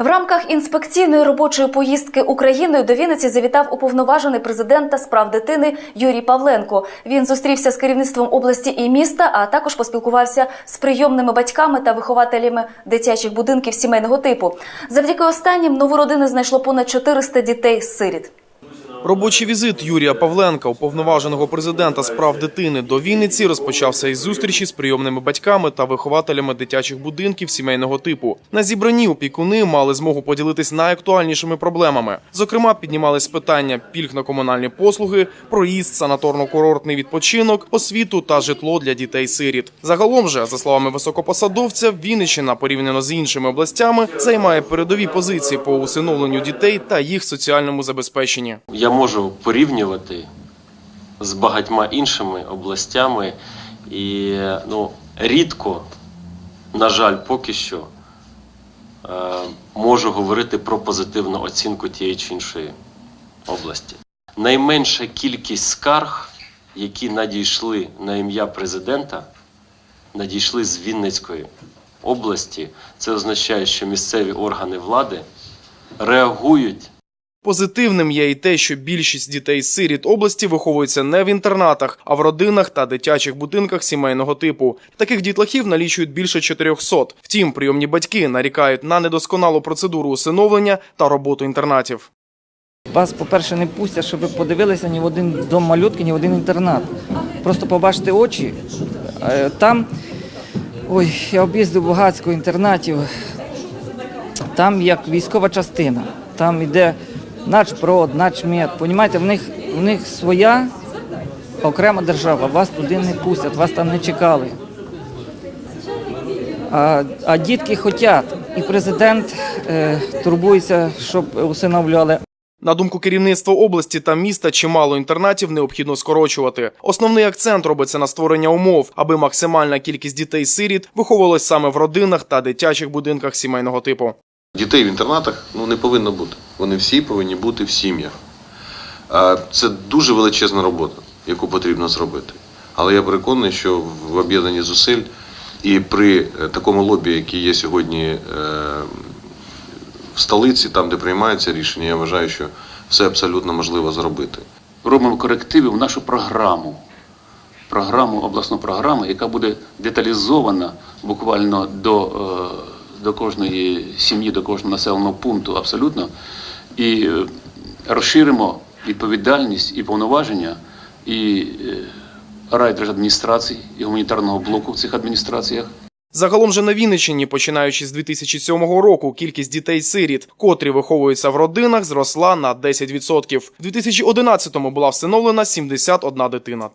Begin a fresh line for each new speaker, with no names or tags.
В рамках інспекційної робочої поїздки Україною до Вінниці завітав уповноважений президента справ дитини Юрій Павленко. Він зустрівся з керівництвом області і міста, а також поспілкувався з прийомними батьками та вихователями дитячих будинків сімейного типу. Завдяки останнім нову родину знайшло понад 400 дітей-сиріт.
Робочий візит Юрія Павленка, уповноваженого президента з прав дитини до Вінниці, розпочався із зустрічі з прийомними батьками та вихователями дитячих будинків сімейного типу. На зібранні опікуни мали змогу поділитись найактуальнішими проблемами. Зокрема, піднімались питання пільг на комунальні послуги, проїзд, санаторно-курортний відпочинок, освіту та житло для дітей-сиріт. Загалом же, за словами високопосадовця, Вінниччина порівняно з іншими областями займає передові позиції по усиновленню дітей та їх соціальному забезпеченні.
Я можу порівнювати з багатьма іншими областями і ну, рідко, на жаль, поки що е, можу говорити про позитивну оцінку тієї чи іншої області. Найменша кількість скарг, які надійшли на ім'я президента, надійшли з Вінницької області. Це означає, що місцеві органи влади реагують
Позитивним є і те, що більшість дітей-сиріт області виховуються не в інтернатах, а в родинах та дитячих будинках сімейного типу. Таких дітлахів налічують більше 400. Втім, прийомні батьки нарікають на недосконалу процедуру усиновлення та роботу інтернатів.
Вас, по-перше, не пустять, щоб ви подивилися ні в один дом малютки, ні в один інтернат. Просто побачите очі. Е, Там, ой, я об'їздив багатько інтернатів. Там як військова частина. Там йде начпрод, начмет. Понімаєте, в них, в них своя окрема держава. Вас туди не пустять, вас там не чекали. А, а дітки хочуть. І президент е, турбується, щоб усиновлювали.
На думку керівництва області та міста, чимало інтернатів необхідно скорочувати. Основний акцент робиться на створення умов, аби максимальна кількість дітей-сиріт виховувалась саме в родинах та дитячих будинках сімейного типу.
Дітей в інтернатах ну, не повинно бути. Вони всі повинні бути в сім'ях. Це дуже величезна робота, яку потрібно зробити. Але я переконаний, що в об'єднанні зусиль і при е, такому лобі, який є сьогодні е, в столиці, там, де приймаються рішення, я вважаю, що все абсолютно можливо зробити.
робимо корективи в нашу програму. Програму, обласну програму, яка буде деталізована буквально до, е, до кожної сім'ї, до кожного населеного пункту абсолютно. І е, розширимо відповідальність і повноваження і е, райдержадміністрацій, і гуманітарного блоку в цих адміністраціях.
Загалом же на Вінниччині, починаючи з 2007 року, кількість дітей-сиріт, котрі виховуються в родинах, зросла на 10%. В 2011-му була встановлена 71 дитина.